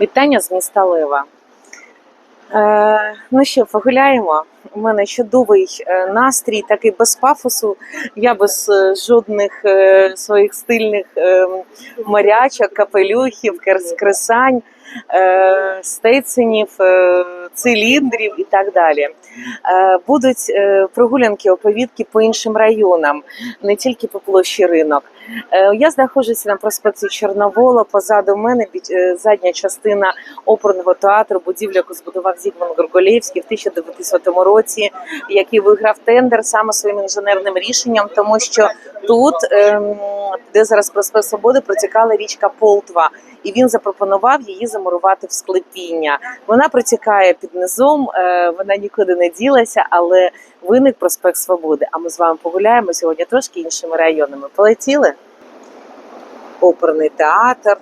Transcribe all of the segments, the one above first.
Вітання з міста Лева. Е, ну що, погуляємо. У мене чудовий е, настрій, такий без пафосу. Я без е, жодних е, своїх стильних е, морячок, капелюхів, кресань, е, стеценів, е, циліндрів і так далі. Е, будуть е, прогулянки, оповідки по іншим районам, не тільки по площі ринок. Е, Я знаходжуся на проспекті Чорновола. Позаду мене задня частина оперного театру, будівля, яку збудував Зігмунд Горголєвський в 1900 році, який виграв тендер саме своїм інженерним рішенням, тому що тут, ем, де зараз проспект Свободи, протікала річка Полтва, і він запропонував її замурувати в склепіння. Вона протікає під низом, е, вона нікуди не ділася, але виник проспект Свободи. А ми з вами погуляємо сьогодні трошки іншими районами. Полетіли? Оперний театр,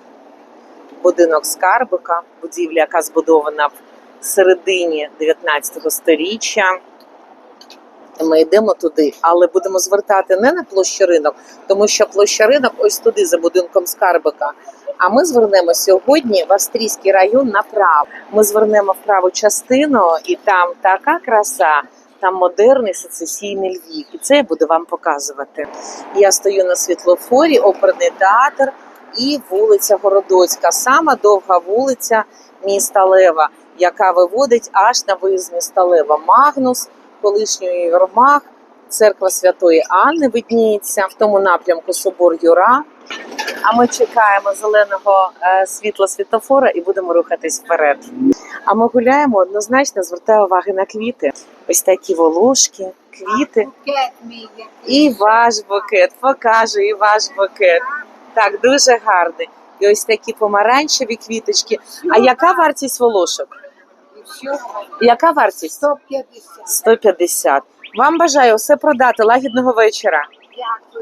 будинок Скарбика, будівля, яка збудована в середині 19 століття. Ми йдемо туди, але будемо звертати не на площу ринок, тому що площа ринок ось туди, за будинком Скарбика. А ми звернемо сьогодні в австрійський район направо. Ми звернемо в праву частину, і там така краса, там модерний сецесійний Львів. І це я буду вам показувати. Я стою на світлофорі, оперний театр і вулиця Городоцька. Сама довга вулиця міста Лева, яка виводить аж на виїзд міста Лева. Магнус, колишній Євромах, церква Святої Анни видніється в тому напрямку собор Юра. А ми чекаємо зеленого е, світла світлофора і будемо рухатись вперед. А ми гуляємо однозначно, звертаю уваги на квіти. Ось такі волошки, квіти. І ваш букет, покажу, і ваш букет. Так, дуже гарний. І ось такі помаранчеві квіточки. А яка вартість волошок? Яка вартість? 150. 150. Вам бажаю все продати. Лагідного вечора.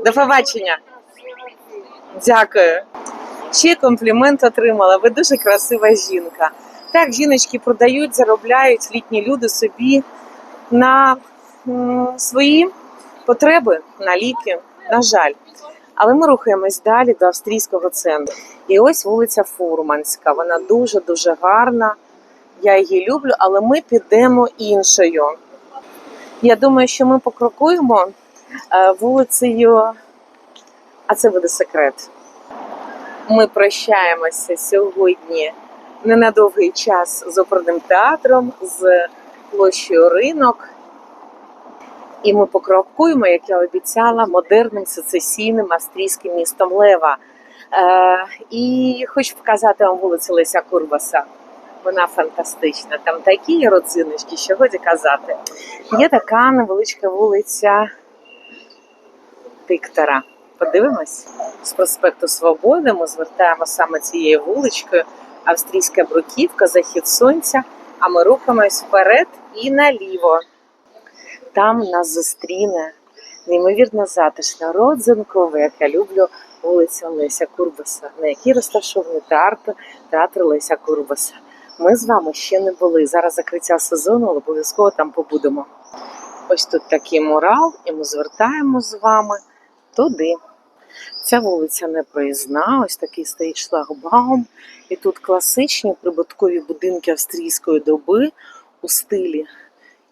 До побачення. Дякую. Ще комплімент отримала. Ви дуже красива жінка. Так, жіночки продають, заробляють літні люди собі на свої потреби, на ліки. На жаль. Але ми рухаємось далі до австрійського центру. І ось вулиця Фурманська. Вона дуже дуже гарна. Я її люблю, але ми підемо іншою. Я думаю, що ми покрокуємо е, вулицею, а це буде секрет. Ми прощаємося сьогодні не на довгий час з оперним театром, з площею ринок. І ми покрокуємо, як я обіцяла, модерним сецесійним австрійським містом Лева. Е, і хочу показати вам вулицю Леся Курбаса. Вона фантастична. Там такі родзиночки, що годі казати. Є така невеличка вулиця Тиктора. Подивимось з проспекту Свободи. Ми звертаємо саме цією вуличкою. Австрійська бруківка, захід сонця. А ми рухаємось вперед і наліво. Там нас зустріне неймовірно затишна родзинкова, як я люблю, вулиця Леся Курбаса, на якій розташований театр, театр Леся Курбаса. Ми з вами ще не були. Зараз закриття сезону, але обов'язково там побудемо. Ось тут такий мурал, і ми звертаємо з вами туди. Ця вулиця не проїзна, ось такий стоїть шлагбаум. І тут класичні прибуткові будинки австрійської доби у стилі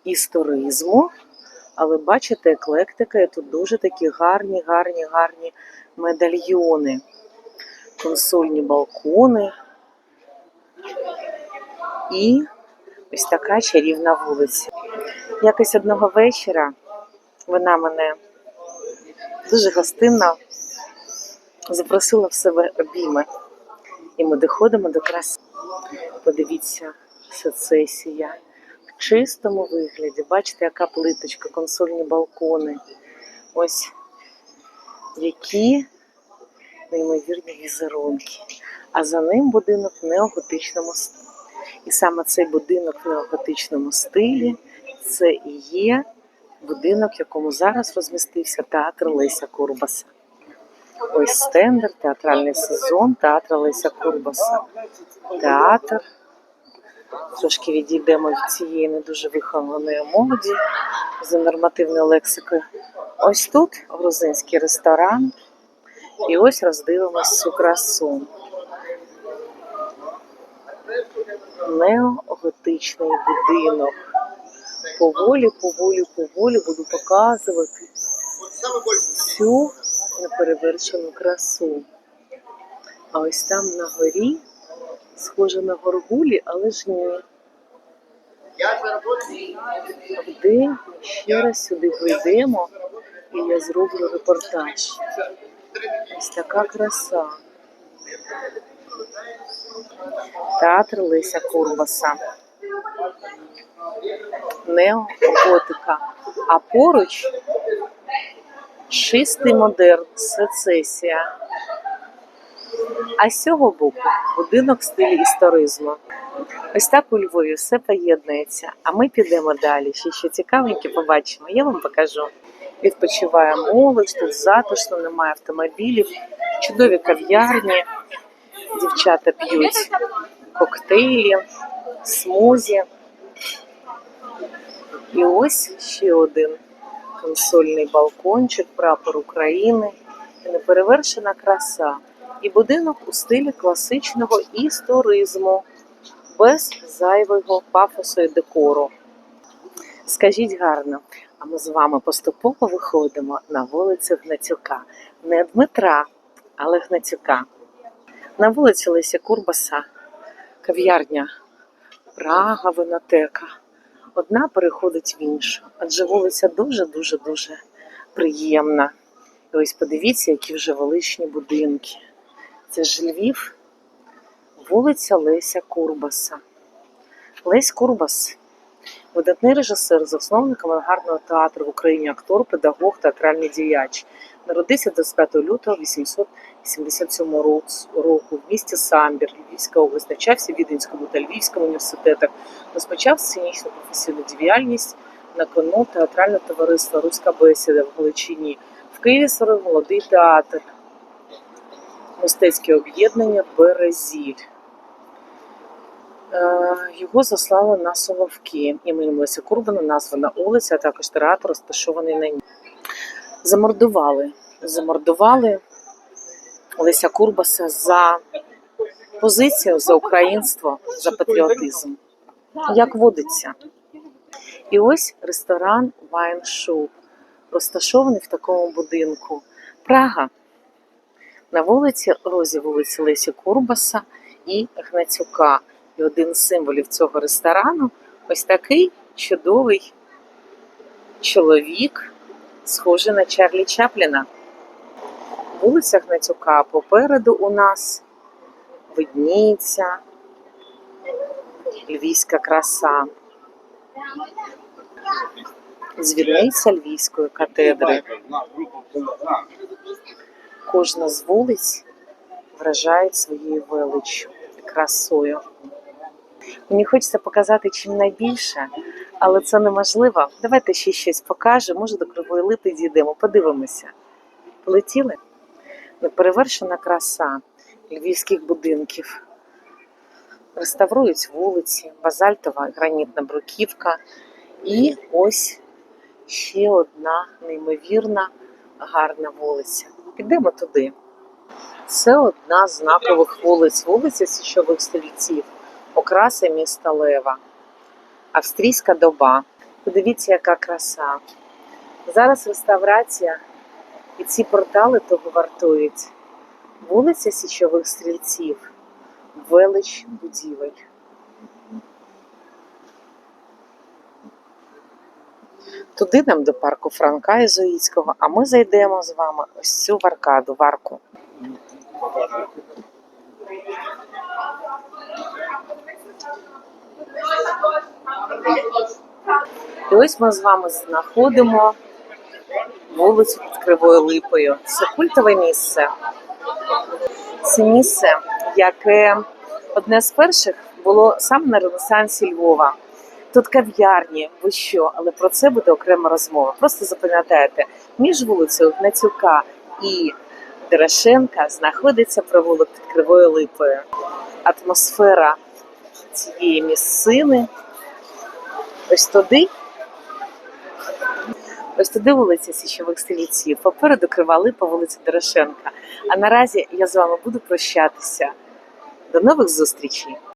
історизму. Але бачите, еклектика, і тут дуже такі гарні, гарні, гарні медальйони, консольні балкони. І ось така чарівна вулиця. Якось одного вечора вона мене дуже гостинно запросила в себе обійми. І ми доходимо до краси. Подивіться, сецесія в чистому вигляді. Бачите, яка плиточка, консольні балкони. Ось які неймовірні візерунки. А за ним будинок в неоготичному стилі. І саме цей будинок в неоготичному стилі це і є будинок, в якому зараз розмістився театр Леся Курбаса. Ось стендер, театральний сезон театра Леся Курбаса. Театр. Трошки відійдемо від цієї не дуже вихованої молоді за нормативною лексикою. Ось тут грузинський ресторан. І ось роздивимось цю красу. неоготичний будинок. Поволі, поволі, поволі буду показувати цю неперевершену красу. А ось там на горі, схоже на горгулі, але ж ні. Вдень ще раз сюди прийдемо і я зроблю репортаж. Ось така краса. Театр Леся Курбаса. Неоготика. А поруч чистий модерн, сецесія. А з цього боку будинок в стилі історизму. Ось так у Львові все поєднується. А ми підемо далі. Ще що цікавеньке побачимо. Я вам покажу. Відпочиває молодь, тут затишно, немає автомобілів, чудові кав'ярні. Дівчата п'ють коктейлі, смузі. І ось ще один консольний балкончик, прапор України неперевершена краса. І будинок у стилі класичного історизму, без зайвого пафосу і декору. Скажіть гарно, а ми з вами поступово виходимо на вулицю Гнатюка. Не Дмитра, але Гнатюка. На вулиці Леся Курбаса, кав'ярня Прага, винотека. Одна переходить в іншу, адже вулиця дуже-дуже дуже приємна. І ось подивіться, які вже величні будинки. Це ж Львів, вулиця Леся Курбаса. Лесь Курбас видатний режисер, засновник авангардного театру в Україні, актор, педагог, театральний діяч. Народився 25 лютого 877 року в місті Самбір, Львівська область, Віденському та Львівському університетах, розпочав сценічну професійну діяльність на кону театральне товариство Руська бесіда в Галичині. В Києві створив молодий театр, мистецьке об'єднання Березіль. Е, Його заслали на Соловки. Іменем Леся Курбана названа вулиця, а також театр розташований на ній. Замордували. Замордували Леся Курбаса за позицію, за українство, за патріотизм. Як водиться. І ось ресторан Shop, розташований в такому будинку. Прага. На вулиці Розі вулиці Лесі Курбаса і Гнацюка. І один з символів цього ресторану ось такий чудовий чоловік, схожий на Чарлі Чапліна. Вулиця Гнатюка попереду у нас видніється львівська краса. Дзвіниця Львівської катедри. Кожна з вулиць вражає своєю величчю красою. Мені хочеться показати чим найбільше, але це неможливо. Давайте ще щось покажемо. Може, до кривої липи дійдемо, подивимося. Полетіли? Неперевершена краса львівських будинків. Реставрують вулиці, базальтова гранітна бруківка. І ось ще одна неймовірна гарна вулиця. Підемо туди. Це одна з знакових вулиць, вулиця Січових Стрільців, окраса міста Лева, австрійська доба. Подивіться, яка краса. Зараз реставрація, і ці портали того вартують. Вулиця Січових Стрільців, велич будівель. Туди нам до парку Франка Ізуїцького, а ми зайдемо з вами ось цю в аркаду, в арку. І ось ми з вами знаходимо вулицю під Кривою Липою. Це культове місце. Це місце, яке одне з перших було саме на Ренесансі Львова. Тут кав'ярні, ви що, але про це буде окрема розмова. Просто запам'ятайте, між вулицею Гнатюка і Терешенка знаходиться провулок під Кривою Липою. Атмосфера цієї місцини. Ось туди. Ось туди вулиця Січових Стрільців, попереду кривали по вулиці Дорошенка. А наразі я з вами буду прощатися. До нових зустрічей!